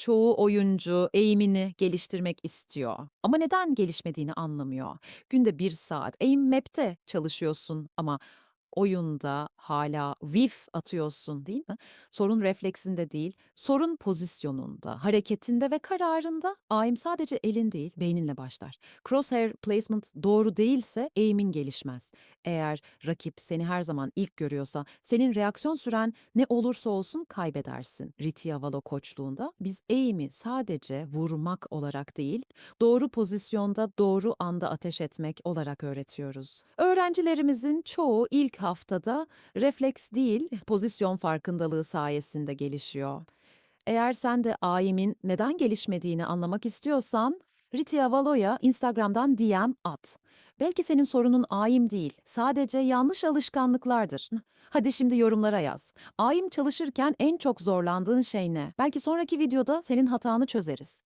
Çoğu oyuncu eğimini geliştirmek istiyor ama neden gelişmediğini anlamıyor. Günde bir saat aim map'te çalışıyorsun ama oyunda hala whiff atıyorsun değil mi? Sorun refleksinde değil, sorun pozisyonunda, hareketinde ve kararında. Aim sadece elin değil, beyninle başlar. Crosshair placement doğru değilse aim'in gelişmez. Eğer rakip seni her zaman ilk görüyorsa, senin reaksiyon süren ne olursa olsun kaybedersin. Ritia Valo koçluğunda biz aim'i sadece vurmak olarak değil, doğru pozisyonda doğru anda ateş etmek olarak öğretiyoruz. Öğrencilerimizin çoğu ilk haftada refleks değil, pozisyon farkındalığı sayesinde gelişiyor. Eğer sen de AIM'in neden gelişmediğini anlamak istiyorsan, Ritia Valo'ya Instagram'dan DM at. Belki senin sorunun AIM değil, sadece yanlış alışkanlıklardır. Hadi şimdi yorumlara yaz. AIM çalışırken en çok zorlandığın şey ne? Belki sonraki videoda senin hatanı çözeriz.